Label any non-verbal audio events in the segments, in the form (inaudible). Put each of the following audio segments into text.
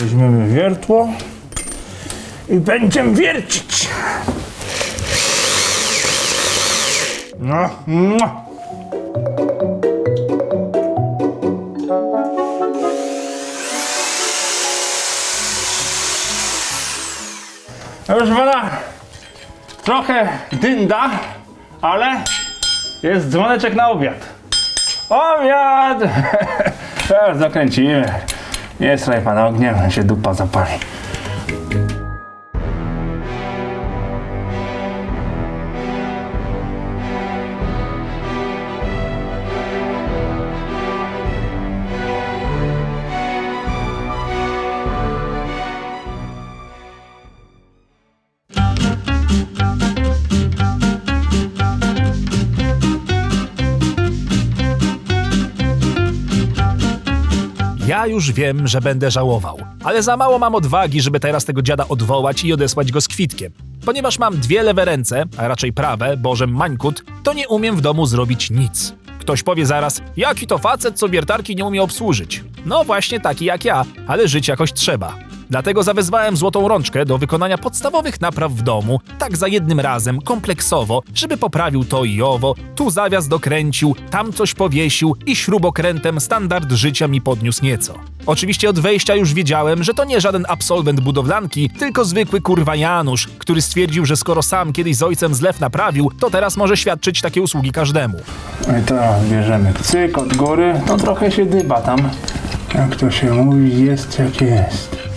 Weźmiemy wiertło i będziemy wiercić. No, mua. Proszę pana, trochę dynda, ale jest dzwoneczek na obiad. Obiad! (laughs) Teraz zakręcimy. Nie straj pan ogniem, się dupa zapali. Ja już wiem, że będę żałował, ale za mało mam odwagi, żeby teraz tego dziada odwołać i odesłać go z kwitkiem. Ponieważ mam dwie lewe ręce, a raczej prawe, bożem mańkut, to nie umiem w domu zrobić nic. Ktoś powie zaraz, jaki to facet, co wiertarki nie umie obsłużyć. No właśnie taki jak ja, ale żyć jakoś trzeba. Dlatego zawezwałem złotą rączkę do wykonania podstawowych napraw w domu, tak za jednym razem, kompleksowo, żeby poprawił to i owo, tu zawias dokręcił, tam coś powiesił i śrubokrętem standard życia mi podniósł nieco. Oczywiście od wejścia już wiedziałem, że to nie żaden absolwent budowlanki, tylko zwykły kurwa Janusz, który stwierdził, że skoro sam kiedyś z ojcem zlew naprawił, to teraz może świadczyć takie usługi każdemu. No i teraz bierzemy cyk od góry. No trochę się dyba tam. Jak to się mówi, jest jak jest.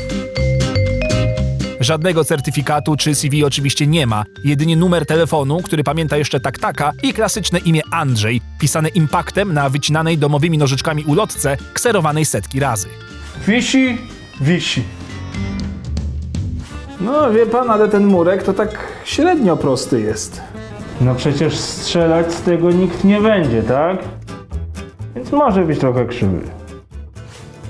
Żadnego certyfikatu czy CV oczywiście nie ma, jedynie numer telefonu, który pamięta jeszcze taktaka i klasyczne imię Andrzej, pisane impaktem na wycinanej domowymi nożyczkami ulotce, kserowanej setki razy. Wisi, wisi. No wie pan, ale ten murek to tak średnio prosty jest. No przecież strzelać z tego nikt nie będzie, tak? Więc może być trochę krzywy.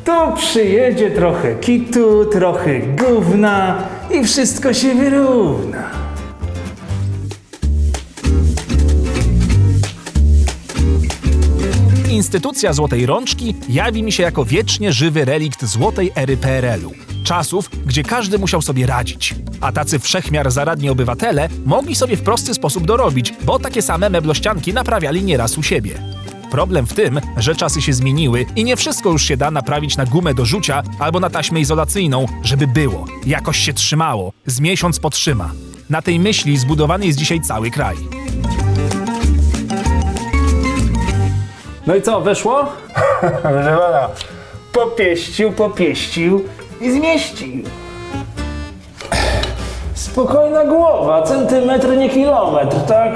Tu przyjedzie trochę kitu, trochę gówna i wszystko się wyrówna. Instytucja Złotej Rączki jawi mi się jako wiecznie żywy relikt złotej ery PRL-u. Czasów, gdzie każdy musiał sobie radzić. A tacy wszechmiar zaradni obywatele mogli sobie w prosty sposób dorobić, bo takie same meblościanki naprawiali nieraz u siebie. Problem w tym, że czasy się zmieniły i nie wszystko już się da naprawić na gumę do rzucia albo na taśmę izolacyjną, żeby było, jakoś się trzymało, z miesiąc potrzyma. Na tej myśli zbudowany jest dzisiaj cały kraj. No i co, weszło? (laughs) Proszę pana, popieścił, popieścił i zmieścił. Spokojna głowa, centymetr, nie kilometr, tak?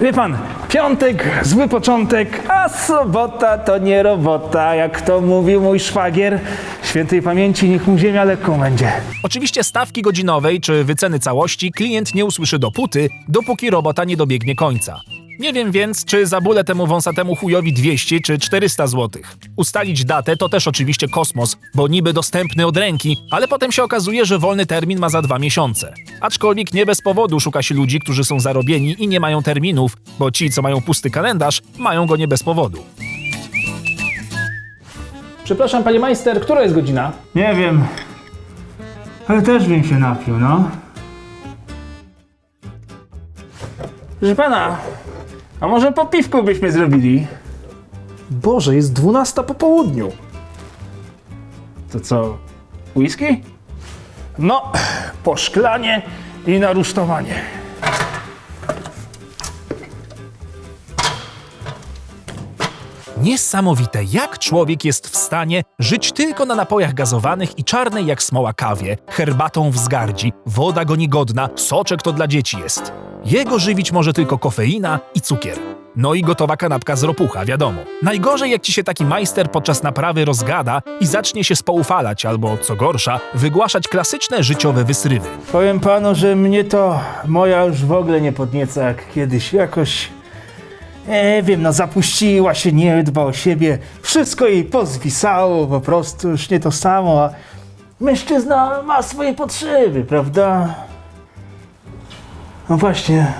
Wie pan, piątek, zły początek, a sobota to nie robota, jak to mówił mój szwagier. Świętej pamięci, niech mu ziemia lekką będzie. Oczywiście stawki godzinowej czy wyceny całości klient nie usłyszy dopóty, dopóki robota nie dobiegnie końca. Nie wiem więc, czy zabulę temu wąsatemu chujowi 200 czy 400 zł. Ustalić datę to też oczywiście kosmos, bo niby dostępny od ręki, ale potem się okazuje, że wolny termin ma za dwa miesiące. Aczkolwiek nie bez powodu szuka się ludzi, którzy są zarobieni i nie mają terminów, bo ci, co mają pusty kalendarz, mają go nie bez powodu. Przepraszam, panie majster, która jest godzina? Nie wiem, ale też bym się napił, no. Proszę pana, a może po piwku byśmy zrobili? Boże, jest 12 po południu. To co, whisky? No, po szklanie i na rusztowanie. Niesamowite, jak człowiek jest w stanie żyć tylko na napojach gazowanych i czarnej jak smoła kawie, herbatą w zgardzi, woda go niegodna, soczek to dla dzieci jest. Jego żywić może tylko kofeina i cukier. No i gotowa kanapka z ropucha, wiadomo. Najgorzej jak ci się taki majster podczas naprawy rozgada i zacznie się spoufalać albo, co gorsza, wygłaszać klasyczne życiowe wysrywy. Powiem panu, że mnie to moja już w ogóle nie podnieca jak kiedyś. Jakoś, nie wiem, no zapuściła się, nie dba o siebie. Wszystko jej pozwisało, po prostu już nie to samo. A mężczyzna ma swoje potrzeby, prawda? No właśnie.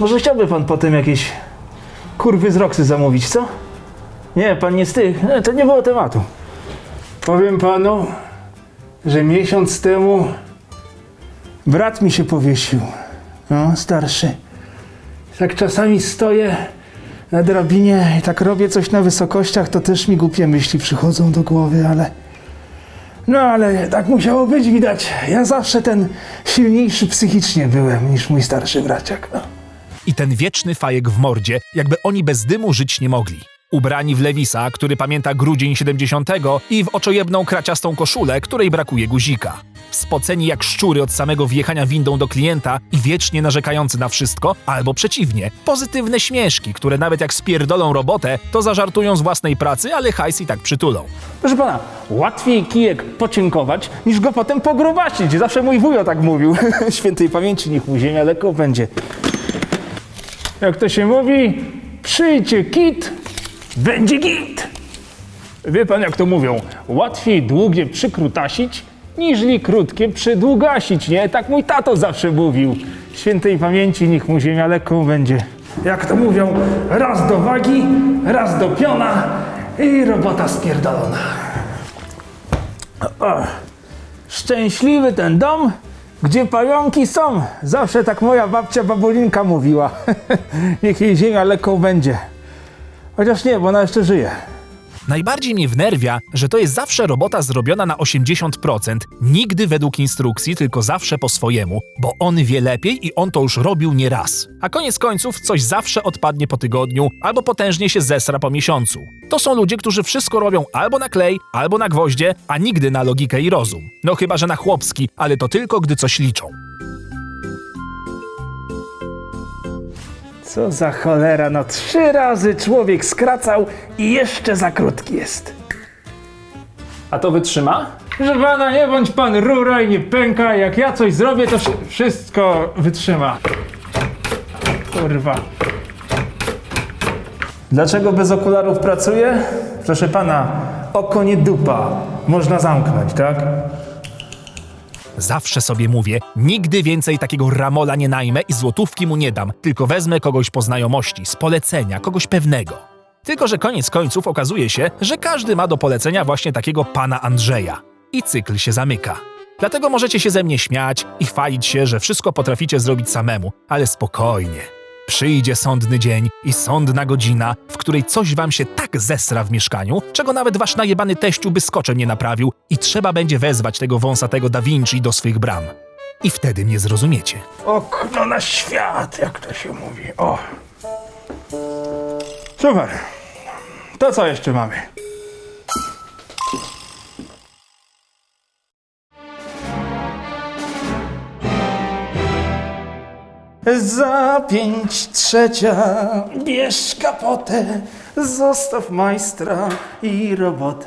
Może chciałby pan potem jakieś kurwy z Roxy zamówić, co? Nie, pan nie z tych. Nie, to nie było tematu. Powiem panu, że miesiąc temu brat mi się powiesił. No, starszy. Tak czasami stoję na drabinie i tak robię coś na wysokościach, to też mi głupie myśli przychodzą do głowy, ale. No, ale tak musiało być, widać. Ja zawsze ten silniejszy psychicznie byłem niż mój starszy braciak. No. I ten wieczny fajek w mordzie, jakby oni bez dymu żyć nie mogli. Ubrani w Lewisa, który pamięta grudzień 70 i w oczojebną kraciastą koszulę, której brakuje guzika. Spoceni jak szczury od samego wjechania windą do klienta i wiecznie narzekający na wszystko, albo przeciwnie, pozytywne śmieszki, które nawet jak spierdolą robotę, to zażartują z własnej pracy, ale hajs i tak przytulą. Proszę pana, łatwiej kijek pociękować, niż go potem pogrubasić. Zawsze mój wujo tak mówił. (laughs) Świętej pamięci niech mu ziemia lekko będzie. Jak to się mówi, przyjdzie kit, będzie git. Wie pan jak to mówią, łatwiej długie przykrutasić, niżli krótkie przydługasić, nie? Tak mój tato zawsze mówił. Świętej pamięci niech mu ziemia lekką będzie. Jak to mówią, raz do wagi, raz do piona i robota spierdolona. O, szczęśliwy ten dom, gdzie pająki są. Zawsze tak moja babcia babulinka mówiła. (laughs) Niech jej ziemia lekką będzie. Chociaż nie, bo ona jeszcze żyje. Najbardziej mnie wnerwia, że to jest zawsze robota zrobiona na 80%, nigdy według instrukcji, tylko zawsze po swojemu, bo on wie lepiej i on to już robił nie raz. A koniec końców coś zawsze odpadnie po tygodniu, albo potężnie się zesra po miesiącu. To są ludzie, którzy wszystko robią albo na klej, albo na gwoździe, a nigdy na logikę i rozum. No chyba, że na chłopski, ale to tylko gdy coś liczą. Co za cholera, no trzy razy człowiek skracał i jeszcze za krótki jest. A to wytrzyma? Że pana, nie bądź pan rura i nie pęka, jak ja coś zrobię, to wszy- wszystko wytrzyma. Kurwa. Dlaczego bez okularów pracuję? Proszę pana, oko nie dupa. Można zamknąć, tak? Zawsze sobie mówię, nigdy więcej takiego ramola nie najmę i złotówki mu nie dam, tylko wezmę kogoś po znajomości, z polecenia, kogoś pewnego. Tylko, że koniec końców okazuje się, że każdy ma do polecenia właśnie takiego pana Andrzeja. I cykl się zamyka. Dlatego możecie się ze mnie śmiać i chwalić się, że wszystko potraficie zrobić samemu, ale spokojnie. Przyjdzie sądny dzień i sądna godzina, w której coś wam się tak zesra w mieszkaniu, czego nawet wasz najebany teściu by skoczem nie naprawił i trzeba będzie wezwać tego wąsatego Da Vinci do swych bram. I wtedy mnie zrozumiecie. Okno na świat, jak to się mówi. O. Super. To co jeszcze mamy? Za pięć trzecia bierz kapotę, zostaw majstra i robotę.